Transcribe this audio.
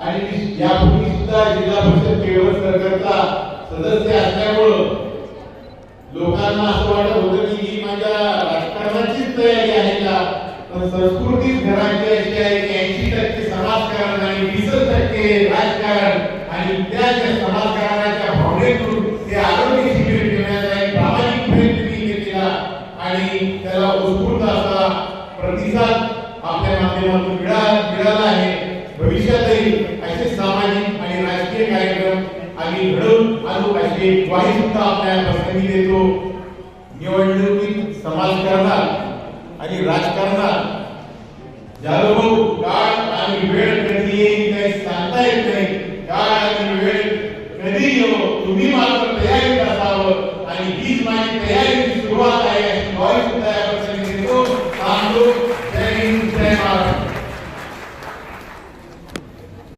आणि यापूर्वी सुद्धा जिल्हा परिषद केवळ सरकारचा सदस्य असल्यामुळं लोकांना असं वाटत होतं की ही माझ्या राजकारणाचीच तयारी आहे का? पण संस्कृतीच घराची अशी आहे की ऐंशी टक्के समाजकारण आणि वीस टक्के राजकारण. आणि त्या समाजकारणाच्या भावनेतून ते आरोग्य शिबिर ठेवण्याचा एक प्रामाणिक प्रयत्न मी केला. आणि त्याला उत्स्फूर्त असा प्रतिसाद आपल्या माध्यमातून मिळाला मिळाला आहे. भविष्यातही असे सामाजिक आणि राजकीय कार्यक्रम आम्ही घडवून आणू अशी ग्वाही सुद्धा आपल्या प्रसंगी देतो. निवडणुकीत समाजकारणात आणि राजकारणात जाधव भाऊ काळ आणि वेळ कधी येईल काही सांगता येत नाही. काळ आणि वेळ कधी येऊ तुम्ही मात्र तयारीत असावं आणि हीच माझी तयारीची सुरुवात आहे अशी ग्वाही सुद्धा